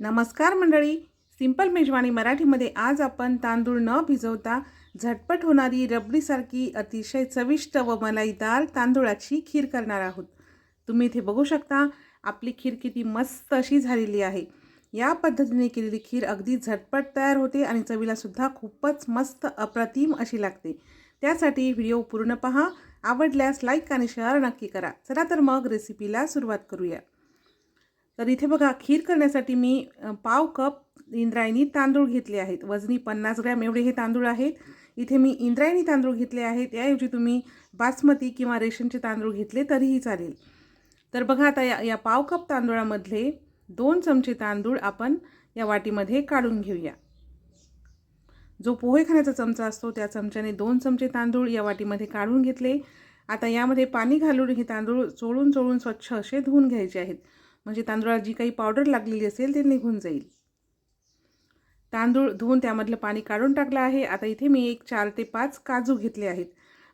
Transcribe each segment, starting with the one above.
नमस्कार मंडळी. सिंपल मेजवानी मराठीमध्ये आज आपण तांदूळ न भिजवता झटपट होणारी रबडीसारखी अतिशय चविष्ट व मलाईदार तांदूळाची खीर करणार आहोत. तुम्ही इथे बघू शकता आपली खीर किती मस्त अशी झालेली आहे. या पद्धतीने केलेली खीर अगदी झटपट तयार होते आणि चवीलासुद्धा खूपच मस्त अप्रतिम अशी लागते. त्यासाठी व्हिडिओ पूर्ण पहा आवडल्यास लाईक आणि शेअर नक्की करा. चला तर मग रेसिपीला सुरुवात करूया. तर इथे बघा खीर करण्यासाठी मी पाव कप इंद्रायणी तांदूळ घेतले आहेत. वजनी पन्नास ग्रॅम एवढे हे तांदूळ आहेत. इथे मी इंद्रायणी तांदूळ घेतले आहेत. त्याऐवजी तुम्ही बासमती किंवा रेशनचे तांदूळ घेतले तरीही चालेल. तर बघा आता या या पाव कप तांदूळामधले दोन चमचे तांदूळ आपण या वाटीमध्ये काढून घेऊया. जो पोहे खाण्याचा चमचा असतो त्या चमच्याने दोन चमचे तांदूळ या वाटीमध्ये काढून घेतले. आता यामध्ये पाणी घालून हे तांदूळ चोळून चोळून स्वच्छ असे धुवून घ्यायचे आहेत. म्हणजे तांदळाला जी काही पावडर लागलेली असेल ते निघून जाईल. तांदूळ धुवून त्यामधलं पाणी काढून टाकलं आहे. आता इथे मी एक चार ते पाच काजू घेतले आहेत.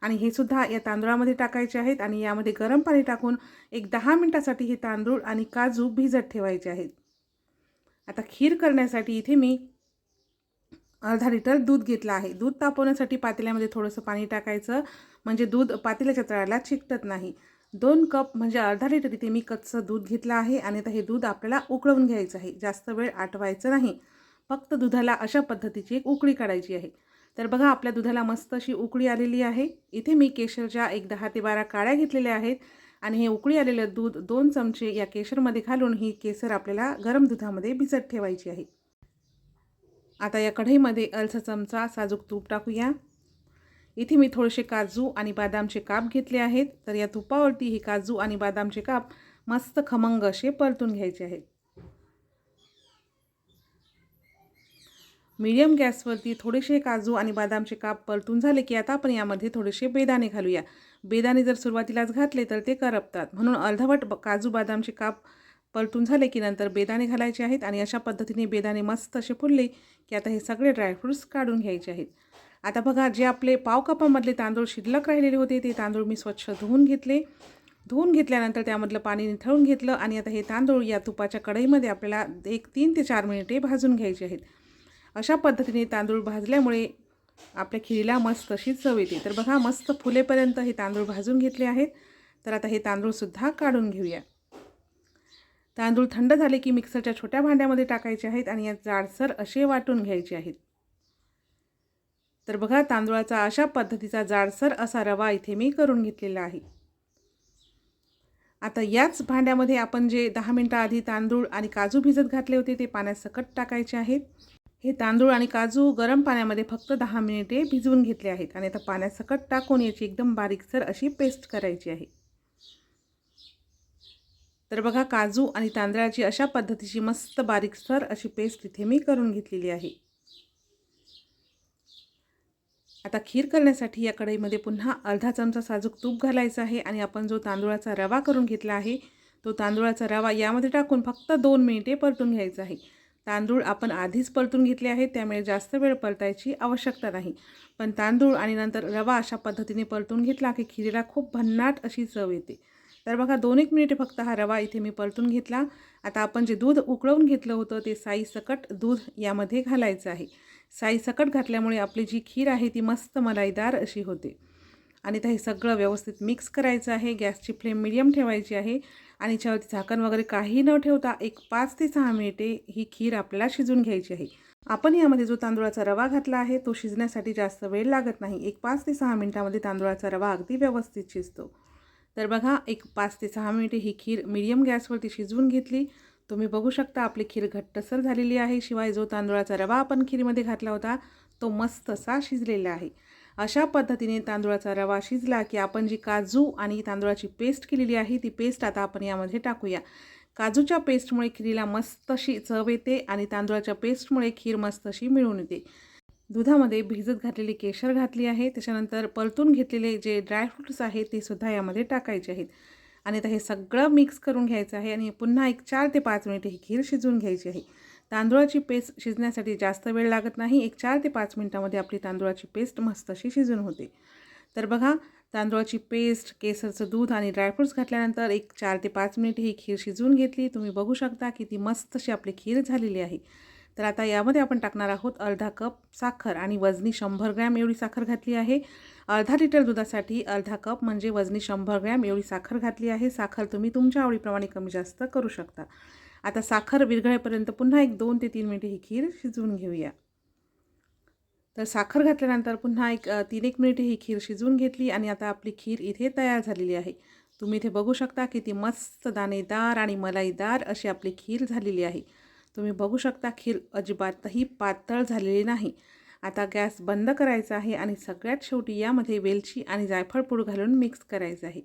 आणि हे सुद्धा या तांदूळामध्ये टाकायचे आहेत आणि यामध्ये गरम पाणी टाकून एक दहा मिनटासाठी हे तांदूळ आणि काजू भिजत ठेवायचे आहेत. आता खीर करण्यासाठी इथे मी अर्धा लिटर दूध घेतलं आहे. दूध तापवण्यासाठी पातेल्यामध्ये थोडंसं पाणी टाकायचं. म्हणजे दूध पातेल्याच्या तळाला चिकटत नाही. दोन कप म्हणजे अर्धा लिटर इथे मी कच्चं दूध घेतलं आहे आणि आता हे दूध आपल्याला उकळवून घ्यायचं आहे. जास्त वेळ आटवायचं नाही. फक्त दुधाला अशा पद्धतीची एक उकळी काढायची आहे. तर बघा आपल्या दुधाला मस्त अशी उकळी आलेली आहे. इथे मी केशरच्या एक दहा ते बारा काड्या घेतलेल्या आहेत आणि हे उकळी आलेलं दूध दोन चमचे या केशरमध्ये घालून ही केसर आपल्याला गरम दुधामध्ये भिजत ठेवायची आहे. आता या कढईमध्ये अलसा चमचा साजूक तूप टाकूया. इथे मी थोडेसे काजू आणि बदामचे काप घेतले आहेत. तर या तुपावरती हे काजू आणि बदामचे काप मस्त खमंग असे परतून घ्यायचे आहेत. मीडियम गॅसवरती थोडेसे काजू आणि बदामचे काप परतून झाले की आता आपण यामध्ये थोडेसे बेदाणे घालूया. बेदाणे जर सुरुवातीलाच घातले तर ते करपतात. म्हणून अर्धवट काजू बदामचे काप परतून झाले की नंतर बेदाणे घालायचे आहेत आणि अशा पद्धतीने बेदाणे मस्त असे फुलले की आता हे सगळे ड्रायफ्रूट्स काढून घ्यायचे आहेत. आता बघा जे आपले पावकापामधले तांदूळ शिल्लक राहिलेले होते ते तांदूळ मी स्वच्छ धुवून घेतले. धुवून घेतल्यानंतर त्यामधलं पाणी निथळून घेतलं आणि आता हे तांदूळ या तुपाच्या कढईमध्ये आपल्याला एक तीन ते चार मिनिटे भाजून घ्यायचे आहेत. अशा पद्धतीने तांदूळ भाजल्यामुळे आपल्या खिरीला मस्त अशी चव येते. तर बघा मस्त फुलेपर्यंत हे तांदूळ भाजून घेतले आहेत. तर आता हे तांदूळसुद्धा काढून घेऊया. तांदूळ थंड झाले की मिक्सरच्या छोट्या भांड्यामध्ये टाकायचे आहेत आणि यात जाडसर असे वाटून घ्यायचे आहेत. तर बघा तांदूळाचा अशा पद्धतीचा जाडसर असा रवा इथे मी करून घेतलेला आहे. आता याच भांड्यामध्ये आपण जे दहा मिनटं आधी तांदूळ आणि काजू भिजत घातले होते ते पाण्यात सकट टाकायचे आहेत. हे तांदूळ आणि काजू गरम पाण्यामध्ये फक्त दहा मिनिटे भिजवून घेतले आहेत आणि आता पाण्यात सकट टाकून याची एकदम बारीकसर अशी पेस्ट करायची आहे. तर बघा काजू आणि तांदळाची अशा पद्धतीची मस्त बारीकसर अशी पेस्ट इथे मी करून घेतलेली आहे. आता खीर करण्यासाठी या कढईमध्ये पुन्हा अर्धा चमचा साजूक तूप घालायचं आहे आणि आपण जो तांदूळाचा रवा करून घेतला आहे तो तांदूळाचा रवा यामध्ये टाकून फक्त दोन मिनिटे परतून घ्यायचा आहे. तांदूळ आपण आधीच परतून घेतले आहेत त्यामुळे जास्त वेळ परतायची आवश्यकता नाही. पण तांदूळ आणि नंतर रवा अशा पद्धतीने परतून घेतला की खिरीला खूप भन्नाट अशी चव येते. तर बघा दोन एक मिनिटे फक्त हा रवा इथे मी परतून घेतला. आता आपण जे दूध उकळवून घेतलं होतं ते साई सकट दूध यामध्ये घालायचं आहे. साई सकट घातल्यामुळे आपली जी खीर आहे ती मस्त मलाईदार अशी होते. आणि ते हे सगळं व्यवस्थित मिक्स करायचं आहे. गॅसची फ्लेम मिडियम ठेवायची आहे. आणि याच्यावरती झाकण वगैरे काही न ठेवता एक पाच ते सहा मिनिटे ही खीर आपल्याला शिजून घ्यायची आहे. आपण यामध्ये जो तांदूळाचा रवा घातला आहे तो शिजण्यासाठी जास्त वेळ लागत नाही. एक पाच ते सहा मिनिटामध्ये तांदूळाचा रवा अगदी व्यवस्थित शिजतो. तर बघा एक पाच ते सहा मिनिटे ही खीर मिडियम गॅसवरती शिजवून घेतली. तुम्ही बघू शकता आपली खीर घट्टसर झालेली आहे. शिवाय जो तांदूळाचा रवा आपण खीरमध्ये घातला होता तो मस्त असा शिजलेला आहे. अशा पद्धतीने तांदूळाचा रवा शिजला की आपण जी काजू आणि तांदूळाची पेस्ट केलेली आहे ती पेस्ट आता आपण यामध्ये टाकूया. काजूच्या पेस्टमुळे खिरीला मस्त अशी चव येते आणि तांदूळाच्या पेस्टमुळे खीर मस्त अशी मिळून येते. दुधामध्ये भिजत घातलेली केशर घातली आहे. त्याच्यानंतर परतून घेतलेले जे ड्रायफ्रूट्स आहेत ते सुद्धा यामध्ये टाकायचे आहेत. आणि आता हे सगळं मिक्स करून घ्यायचं आहे आणि पुन्हा एक चार ते पाच मिनिटे ही खीर शिजवून घ्यायची आहे. तांदूळाची पेस्ट शिजण्यासाठी जास्त वेळ लागत नाही. एक चार ते पाच मिनिटामध्ये आपली तांदूळाची पेस्ट मस्त अशी शिजून होते. तर बघा तांदूळाची पेस्ट केसरचं दूध आणि ड्रायफ्रूट्स घातल्यानंतर एक चार ते पाच मिनिट ही खीर शिजवून घेतली. तुम्ही बघू शकता किती मस्त अशी आपली खीर झालेली आहे. तर आता यामध्ये आपण टाकणार आहोत अर्धा कप साखर आणि वजनी शंभर ग्रॅम एवढी साखर घातली आहे. अर्धा लिटर दुधासाठी अर्धा कप म्हणजे वजनी शंभर ग्रॅम एवढी साखर घातली आहे. साखर तुम्ही तुमच्या आवडीप्रमाणे कमी जास्त करू शकता. आता साखर विरघळेपर्यंत पुन्हा एक दोन ते तीन मिनिटे ही खीर शिजवून घेऊया. तर साखर घातल्यानंतर पुन्हा एक तीन एक मिनिटे ही खीर शिजवून घेतली आणि आता आपली खीर इथे तयार झालेली आहे. तुम्ही इथे बघू शकता किती मस्त दाणेदार आणि मलाईदार अशी आपली खीर झालेली आहे. तुम्ही बघू शकता खीर अजिबातही पातळ झालेली नाही. आता गॅस बंद करायचा आहे आणि सगळ्यात शेवटी यामध्ये वेलची आणि जायफळ पूड घालून मिक्स करायचं आहे.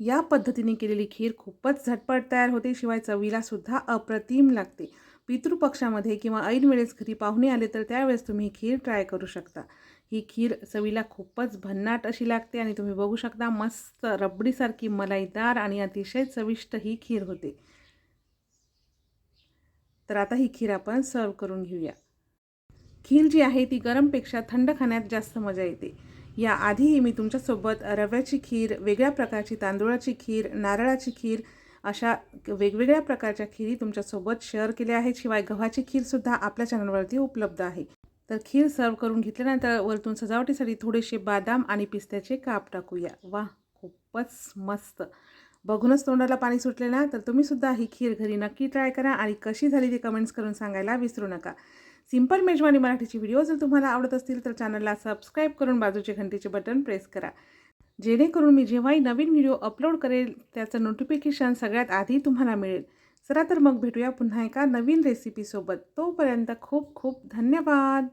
या पद्धतीने केलेली खीर खूपच झटपट तयार होते शिवाय चवीला सुद्धा अप्रतिम लागते. पितृपक्षामध्ये किंवा ऐन वेळेस घरी पाहुणे आले तर त्यावेळेस तुम्ही खीर ट्राय करू शकता. ही खीर चवीला खूपच भन्नाट अशी लागते आणि तुम्ही बघू शकता मस्त रबडीसारखी मलाईदार आणि अतिशय चविष्ट ही खीर होते. तर आता ही खीर आपण सर्व करून घेऊया. खीर जी आहे ती गरमपेक्षा थंड खाण्यात जास्त मजा येते. या आधीही मी तुमच्यासोबत रव्याची खीर वेगळ्या प्रकारची तांदूळाची खीर नारळाची खीर अशा वेगवेगळ्या प्रकारच्या खीरी तुमच्यासोबत शेअर केल्या आहेत. शिवाय गव्हाची खीरसुद्धा आपल्या चॅनलवरती उपलब्ध आहे. तर खीर सर्व करून घेतल्यानंतर वरतून सजावटीसाठी थोडेसे बदाम आणि पिस्त्याचे काप टाकूया. वा खूपच मस्त. बघूनच तोंडाला पाणी सुटले ना तर तुम्हीसुद्धा ही खीर घरी नक्की ट्राय करा आणि कशी झाली ती कमेंट्स करून सांगायला विसरू नका. सिंपल मेजवानी मराठीची व्हिडिओ जर तुम्हाला आवडत असतील तर चॅनलला सबस्क्राईब करून बाजूचे घंटीचे बटन प्रेस करा. जेणेकरून मी जेव्हाही नवीन व्हिडिओ अपलोड करेल त्याचं नोटिफिकेशन सगळ्यात आधी तुम्हाला मिळेल. चला तर मग भेटूया पुन्हा एका नवीन रेसिपीसोबत तोपर्यंत खूप खूप धन्यवाद!